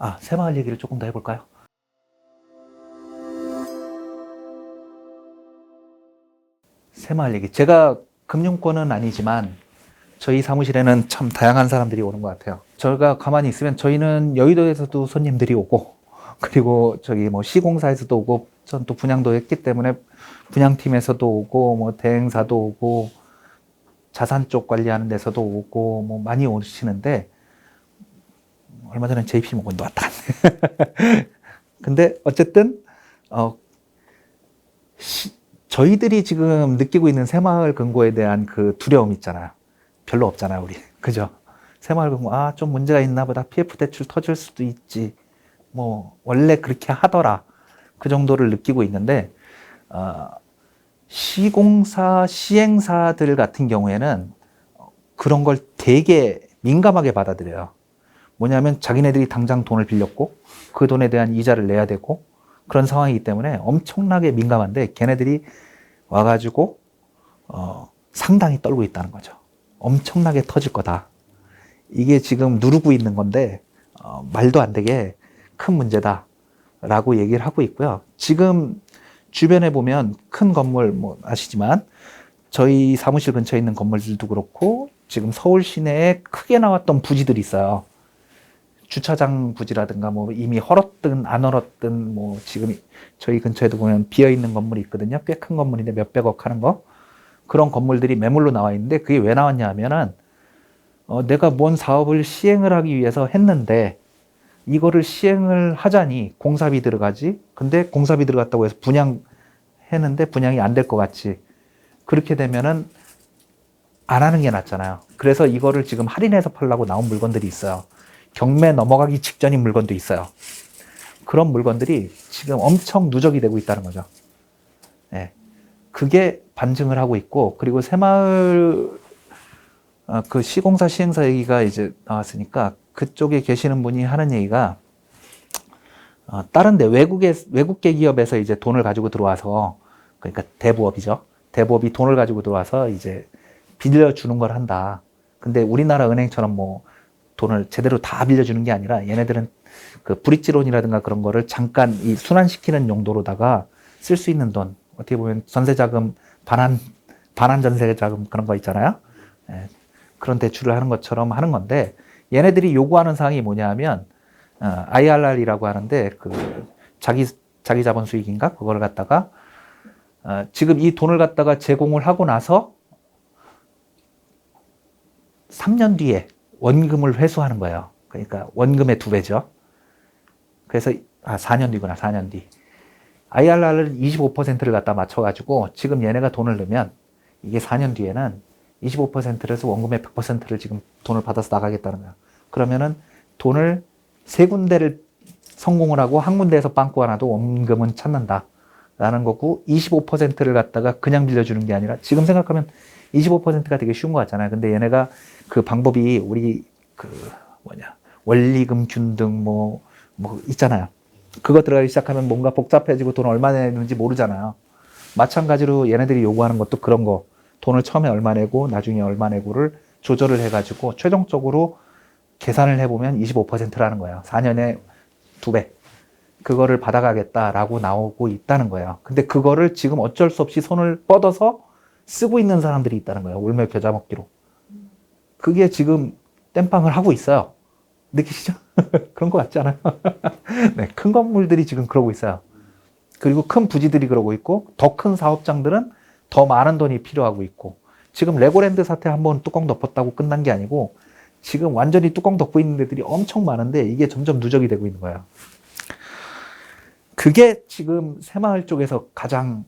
아, 새마을 얘기를 조금 더 해볼까요? 새마을 얘기. 제가 금융권은 아니지만 저희 사무실에는 참 다양한 사람들이 오는 것 같아요. 저희가 가만히 있으면 저희는 여의도에서도 손님들이 오고 그리고 저기 뭐 시공사에서도 오고 전 또 분양도 했기 때문에 분양팀에서도 오고 뭐 대행사도 오고 자산 쪽 관리하는 데서도 오고 뭐 많이 오시는데 얼마 전에 JP 모건도 왔다. 근데 어쨌든 어 시- 저희들이 지금 느끼고 있는 새마을 금고에 대한 그 두려움 있잖아요. 별로 없잖아요, 우리. 그죠? 새마을 금고, 아, 좀 문제가 있나 보다. PF 대출 터질 수도 있지. 뭐, 원래 그렇게 하더라. 그 정도를 느끼고 있는데, 어, 시공사, 시행사들 같은 경우에는 그런 걸 되게 민감하게 받아들여요. 뭐냐면 자기네들이 당장 돈을 빌렸고 그 돈에 대한 이자를 내야 되고 그런 상황이기 때문에 엄청나게 민감한데 걔네들이 와가지고 어, 상당히 떨고 있다는 거죠. 엄청나게 터질 거다. 이게 지금 누르고 있는 건데 어, 말도 안 되게 큰 문제다 라고 얘기를 하고 있고요. 지금 주변에 보면 큰 건물 뭐 아시지만 저희 사무실 근처에 있는 건물들도 그렇고 지금 서울 시내에 크게 나왔던 부지들이 있어요. 주차장 부지라든가 뭐 이미 헐었든 안 헐었든 뭐 지금 저희 근처에도 보면 비어 있는 건물이 있거든요. 꽤 큰 건물인데 몇백억 하는 거. 그런 건물들이 매물로 나와 있는데 그게 왜 나왔냐 하면은 어, 내가 뭔 사업을 시행을 하기 위해서 했는데 이거를 시행을 하자니 공사비 들어가지. 근데 공사비 들어갔다고 해서 분양 했는데 분양이 안 될 것 같지. 그렇게 되면은 안 하는 게 낫잖아요. 그래서 이거를 지금 할인해서 팔려고 나온 물건들이 있어요. 경매 넘어가기 직전인 물건도 있어요. 그런 물건들이 지금 엄청 누적이 되고 있다는 거죠. 예. 그게 반증을 하고 있고, 그리고 새마을, 어, 그 시공사 시행사 얘기가 이제 나왔으니까, 그쪽에 계시는 분이 하는 얘기가, 어, 다른데 외국의, 외국계 기업에서 이제 돈을 가지고 들어와서, 그러니까 대부업이죠. 대부업이 돈을 가지고 들어와서 이제 빌려 주는 걸 한다. 근데 우리나라 은행처럼 뭐 돈을 제대로 다 빌려주는 게 아니라 얘네들은 그 브릿지론이라든가 그런 거를 잠깐 이 순환시키는 용도로다가 쓸 수 있는 돈 어떻게 보면 전세자금 반환 반환 전세자금 그런 거 있잖아요. 예, 그런 대출을 하는 것처럼 하는 건데 얘네들이 요구하는 사항이 뭐냐하면 어, IRR이라고 하는데 그 자기 자기 자본 수익인가 그걸 갖다가 어, 지금 이 돈을 갖다가 제공을 하고 나서 3년 뒤에 원금을 회수하는 거예요. 그러니까 원금의 두 배죠. 그래서 아 4년 뒤구나 4년 뒤. IRR을 25%를 갖다 맞춰가지고 지금 얘네가 돈을 넣으면 이게 4년 뒤에는 25%에서 원금의 100%를 지금 돈을 받아서 나가겠다는 거야. 그러면은 돈을 세 군데를 성공을 하고 한 군데에서 빵꾸 하나도 원금은 찾는다. 라는 거고 25%를 갖다가 그냥 빌려주는 게 아니라 지금 생각하면 25%가 되게 쉬운 것 같잖아요. 근데 얘네가 그 방법이 우리 그 뭐냐 원리금 균등 뭐, 뭐 있잖아요. 그거 들어가기 시작하면 뭔가 복잡해지고 돈 얼마 내는지 모르잖아요. 마찬가지로 얘네들이 요구하는 것도 그런 거. 돈을 처음에 얼마 내고 나중에 얼마 내고를 조절을 해가지고 최종적으로 계산을 해보면 25%라는 거예요. 4년에 두 배. 그거를 받아가겠다라고 나오고 있다는 거예요. 근데 그거를 지금 어쩔 수 없이 손을 뻗어서 쓰고 있는 사람들이 있다는 거예요. 울며 겨자 먹기로. 그게 지금 땜빵을 하고 있어요. 느끼시죠? 그런 것 같지 않아요? 네, 큰 건물들이 지금 그러고 있어요. 그리고 큰 부지들이 그러고 있고, 더 큰 사업장들은 더 많은 돈이 필요하고 있고, 지금 레고랜드 사태 한번 뚜껑 덮었다고 끝난 게 아니고, 지금 완전히 뚜껑 덮고 있는 데들이 엄청 많은데, 이게 점점 누적이 되고 있는 거예요. 그게 지금 새마을 쪽에서 가장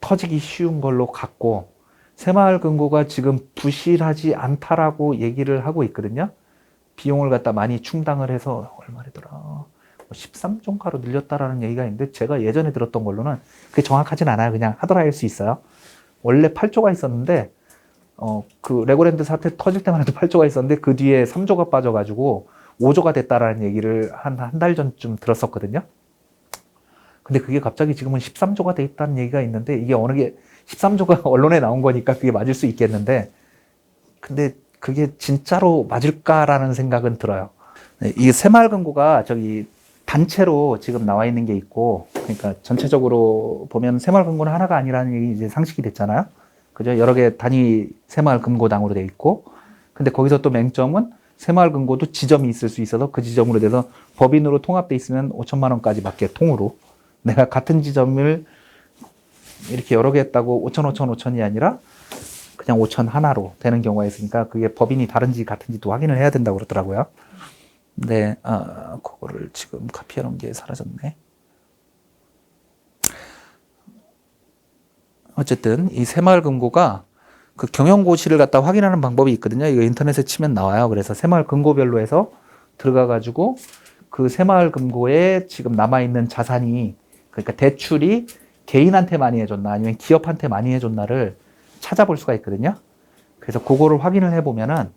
터지기 쉬운 걸로 같고, 새마을 금고가 지금 부실하지 않다라고 얘기를 하고 있거든요. 비용을 갖다 많이 충당을 해서 얼마래더라. 13종가로 늘렸다라는 얘기가 있는데 제가 예전에 들었던 걸로는 그게 정확하진 않아요. 그냥 하더라 할수 있어요. 원래 8조가 있었는데 어, 그 레고랜드 사태 터질 때만 해도 8조가 있었는데 그 뒤에 3조가 빠져가지고 5조가 됐다라는 얘기를 한 한 달 전쯤 들었었거든요. 근데 그게 갑자기 지금은 13조가 돼 있다는 얘기가 있는데 이게 어느 게 13조가 언론에 나온 거니까 그게 맞을 수 있겠는데 근데 그게 진짜로 맞을까라는 생각은 들어요. 네, 이 새마을금고가 저기 단체로 지금 나와 있는 게 있고, 그러니까 전체적으로 보면 새마을금고는 하나가 아니라는 얘기 이제 상식이 됐잖아요. 그죠? 여러 개 단위 새마을금고당으로 돼 있고, 근데 거기서 또 맹점은 새마을금고도 지점이 있을 수 있어서 그 지점으로 돼서 법인으로 통합돼 있으면 5천만 원까지 밖에 통으로 내가 같은 지점을 이렇게 여러 개 했다고 5천, 5천, 5천이 아니라 그냥 5천 하나로 되는 경우가 있으니까 그게 법인이 다른지 같은지도 확인을 해야 된다고 그러더라고요. 근데 아, 그거를 지금 카피해 놓은 게 사라졌네. 어쨌든 이 새마을금고가 그 경영고시를 갖다 확인하는 방법이 있거든요. 이거 인터넷에 치면 나와요. 그래서 새마을금고별로 해서 들어가 가지고 그 새마을금고에 지금 남아 있는 자산이 그러니까 대출이 개인한테 많이 해줬나 아니면 기업한테 많이 해줬나를 찾아볼 수가 있거든요. 그래서 그거를 확인을 해보면은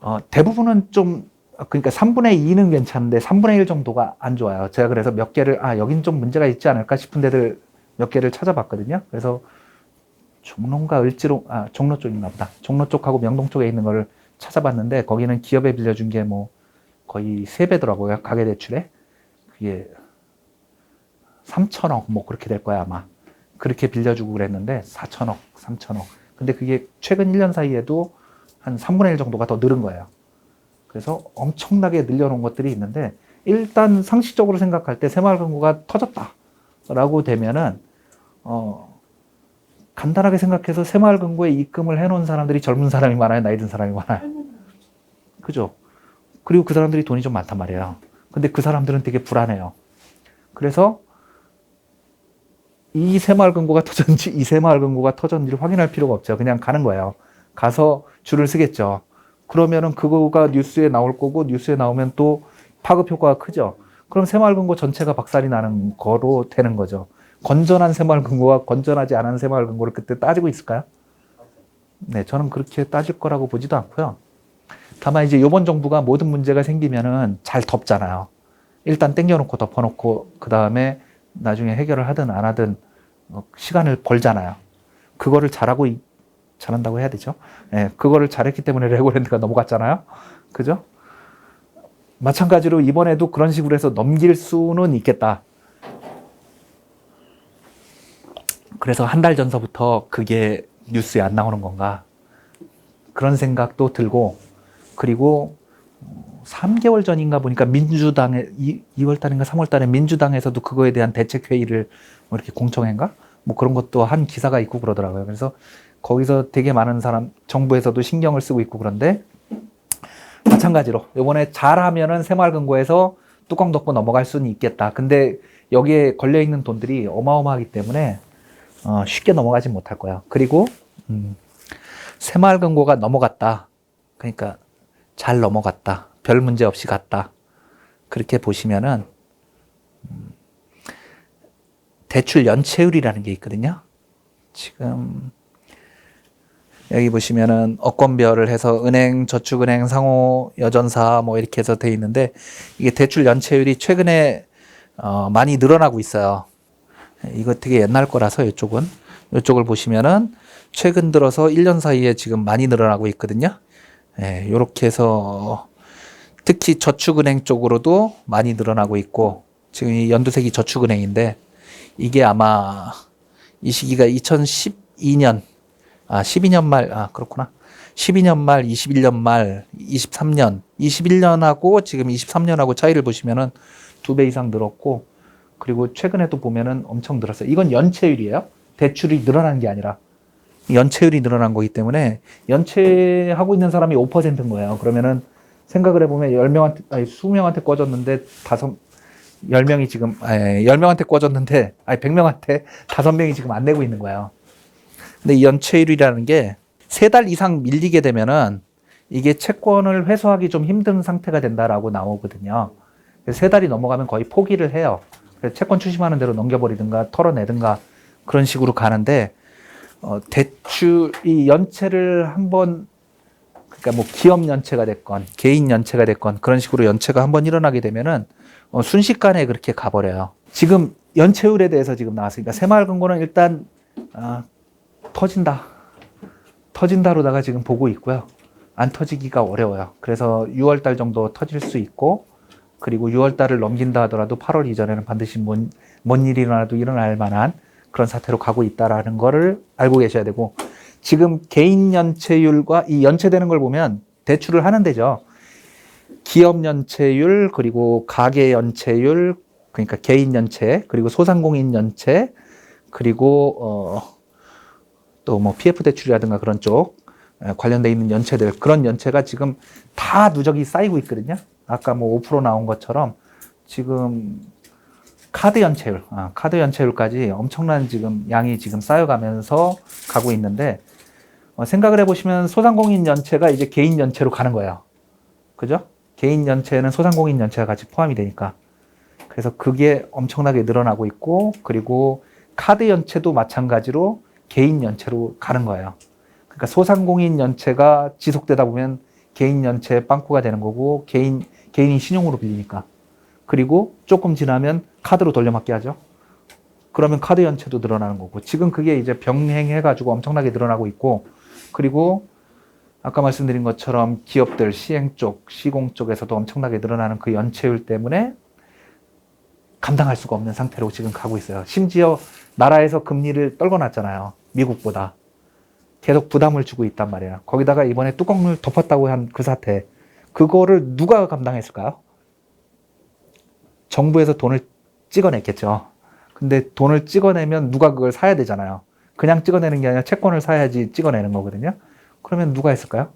어, 대부분은 좀 그러니까 3분의 2는 괜찮은데 3분의 1 정도가 안 좋아요. 제가 그래서 몇 개를 아 여긴 좀 문제가 있지 않을까 싶은 데들 몇 개를 찾아봤거든요. 그래서 종로인가 을지로 아 종로 쪽인가 보다. 종로 쪽하고 명동 쪽에 있는 거를 찾아봤는데 거기는 기업에 빌려준 게 뭐 거의 세 배더라고요. 가계 대출에 그게 3천억 뭐 그렇게 될 거야 아마. 그렇게 빌려주고 그랬는데 4천억, 3천억. 근데 그게 최근 1년 사이에도 한 3분의 1 정도가 더 늘은 거예요. 그래서 엄청나게 늘려놓은 것들이 있는데 일단 상식적으로 생각할 때 새마을금고가 터졌다라고 되면은 어 간단하게 생각해서 새마을금고에 입금을 해놓은 사람들이 젊은 사람이 많아요, 나이 든 사람이 많아요. 그죠? 그리고 그 사람들이 돈이 좀 많단 말이에요. 근데 그 사람들은 되게 불안해요. 그래서 이 새마을금고가 터졌는지 이 새마을금고가 터졌는지를 확인할 필요가 없죠. 그냥 가는 거예요. 가서 줄을 쓰겠죠. 그러면은 그거가 뉴스에 나올 거고 뉴스에 나오면 또 파급 효과가 크죠. 그럼 새마을금고 전체가 박살이 나는 거로 되는 거죠. 건전한 새마을금고와 건전하지 않은 새마을금고를 그때 따지고 있을까요? 네, 저는 그렇게 따질 거라고 보지도 않고요. 다만 이제 이번 정부가 모든 문제가 생기면은 잘 덮잖아요. 일단 땡겨놓고 덮어놓고 그 다음에 나중에 해결을 하든 안 하든 어, 시간을 벌잖아요. 그거를 잘하고 있- 잘한다고 해야 되죠. 예, 그거를 잘했기 때문에 레고랜드가 넘어갔잖아요. 그죠? 마찬가지로 이번에도 그런 식으로 해서 넘길 수는 있겠다. 그래서 한 달 전서부터 그게 뉴스에 안 나오는 건가. 그런 생각도 들고, 그리고 3개월 전인가 보니까 민주당에, 2월 달인가 3월 달에 민주당에서도 그거에 대한 대책 회의를 뭐 이렇게 공청회인가? 뭐 그런 것도 한 기사가 있고 그러더라고요. 그래서 거기서 되게 많은 사람, 정부에서도 신경을 쓰고 있고 그런데, 마찬가지로 이번에 잘하면은 새마을금고에서 뚜껑 덮고 넘어갈 수는 있겠다. 근데 여기에 걸려 있는 돈들이 어마어마하기 때문에 어, 쉽게 넘어가지 못할 거야. 그리고 음, 새마을금고가 넘어갔다. 그러니까 잘 넘어갔다. 별 문제 없이 갔다. 그렇게 보시면은 음, 대출 연체율이라는 게 있거든요. 지금 여기 보시면은 업권별을 해서 은행, 저축은행, 상호, 여전사 뭐 이렇게 해서 돼 있는데 이게 대출 연체율이 최근에 어, 많이 늘어나고 있어요. 이거 되게 옛날 거라서 이쪽은 이쪽을 보시면은 최근 들어서 1년 사이에 지금 많이 늘어나고 있거든요. 예, 요렇게 해서 특히 저축은행 쪽으로도 많이 늘어나고 있고 지금 이 연두색이 저축은행인데 이게 아마 이 시기가 2012년 아 12년 말 아 그렇구나 12년 말 21년 말 23년 21년하고 지금 23년하고 차이를 보시면은 두 배 이상 늘었고 그리고 최근에도 보면은 엄청 늘었어요. 이건 연체율이에요. 대출이 늘어난 게 아니라 연체율이 늘어난 거기 때문에 연체하고 있는 사람이 5%인 거예요. 그러면은 생각을 해보면 10명한테, 아니 20명한테 꿔줬는데 다섯, 10명이 지금, 아니, 10명한테 꿔줬는데, 아니 100명한테 5명이 지금 안 내고 있는 거예요. 근데 이 연체율이라는 게 세 달 이상 밀리게 되면은 이게 채권을 회수하기 좀 힘든 상태가 된다라고 나오거든요. 세 달이 넘어가면 거의 포기를 해요. 그래서 채권 추심하는 대로 넘겨버리든가 털어내든가 그런 식으로 가는데 어, 대출 이 연체를 한번 그러니까 뭐 기업 연체가 됐건 개인 연체가 됐건 그런 식으로 연체가 한번 일어나게 되면은 어, 순식간에 그렇게 가버려요. 지금 연체율에 대해서 지금 나왔으니까 새마을금고는 일단 아, 터진다. 터진다로다가 지금 보고 있고요. 안 터지기가 어려워요. 그래서 6월 달 정도 터질 수 있고 그리고 6월 달을 넘긴다 하더라도 8월 이전에는 반드시 뭔, 뭔 일이 일어나도 일어날 만한 그런 사태로 가고 있다라는 거를 알고 계셔야 되고 지금 개인 연체율과 이 연체되는 걸 보면 대출을 하는 데죠. 기업 연체율 그리고 가계 연체율 그러니까 개인 연체 그리고 소상공인 연체 그리고 어 또 뭐 PF 대출이라든가 그런 쪽 에, 관련돼 있는 연체들 그런 연체가 지금 다 누적이 쌓이고 있거든요. 아까 뭐 5% 나온 것처럼 지금 카드 연체율, 아, 카드 연체율까지 엄청난 지금 양이 지금 쌓여가면서 가고 있는데 어, 생각을 해보시면 소상공인 연체가 이제 개인 연체로 가는 거예요. 그죠? 개인 연체는 소상공인 연체가 같이 포함이 되니까. 그래서 그게 엄청나게 늘어나고 있고, 그리고 카드 연체도 마찬가지로 개인 연체로 가는 거예요. 그러니까 소상공인 연체가 지속되다 보면 개인 연체 빵꾸가 되는 거고, 개인, 개인이 신용으로 빌리니까. 그리고 조금 지나면 카드로 돌려막기 하죠. 그러면 카드 연체도 늘어나는 거고, 지금 그게 이제 병행해 가지고 엄청나게 늘어나고 있고, 그리고 아까 말씀드린 것처럼 기업들 시행 쪽, 시공 쪽에서도 엄청나게 늘어나는 그 연체율 때문에 감당할 수가 없는 상태로 지금 가고 있어요. 심지어 나라에서 금리를 떨궈놨잖아요. 미국보다. 계속 부담을 주고 있단 말이에요. 거기다가 이번에 뚜껑을 덮었다고 한 그 사태. 그거를 누가 감당했을까요? 정부에서 돈을 찍어냈겠죠. 근데 돈을 찍어내면 누가 그걸 사야 되잖아요. 그냥 찍어내는 게 아니라 채권을 사야지 찍어내는 거거든요. 그러면 누가 했을까요?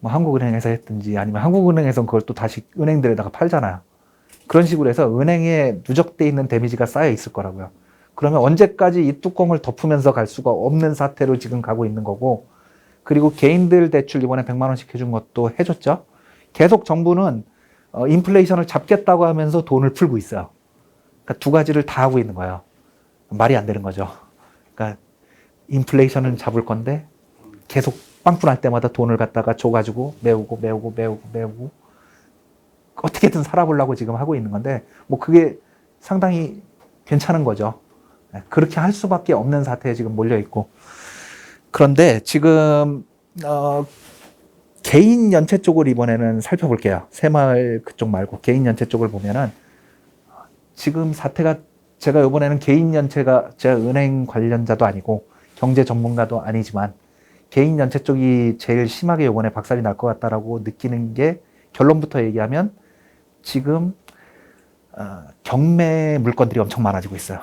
뭐 한국은행에서 했든지 아니면 한국은행에서 그걸 또 다시 은행들에다가 팔잖아요. 그런 식으로 해서 은행에 누적돼 있는 데미지가 쌓여 있을 거라고요. 그러면 언제까지 이 뚜껑을 덮으면서 갈 수가 없는 사태로 지금 가고 있는 거고, 그리고 개인들 대출 이번에 100만 원씩 해준 것도 해줬죠. 계속 정부는 어, 인플레이션을 잡겠다고 하면서 돈을 풀고 있어요. 그러니까 두 가지를 다 하고 있는 거예요. 말이 안 되는 거죠. 그러니까 인플레이션은 잡을 건데 계속 빵꾸 날 때마다 돈을 갖다가 줘가지고 메우고 메우고 메우고 메우고 어떻게든 살아보려고 지금 하고 있는 건데 뭐 그게 상당히 괜찮은 거죠. 네, 그렇게 할 수밖에 없는 사태에 지금 몰려 있고 그런데 지금 어, 개인 연체 쪽을 이번에는 살펴볼게요. 새마을 그쪽 말고 개인 연체 쪽을 보면은 지금 사태가 제가 이번에는 개인 연체가 제가 은행 관련자도 아니고 경제 전문가도 아니지만 개인 연체 쪽이 제일 심하게 이번에 박살이 날 것 같다라고 느끼는 게 결론부터 얘기하면 지금 어, 경매 물건들이 엄청 많아지고 있어요.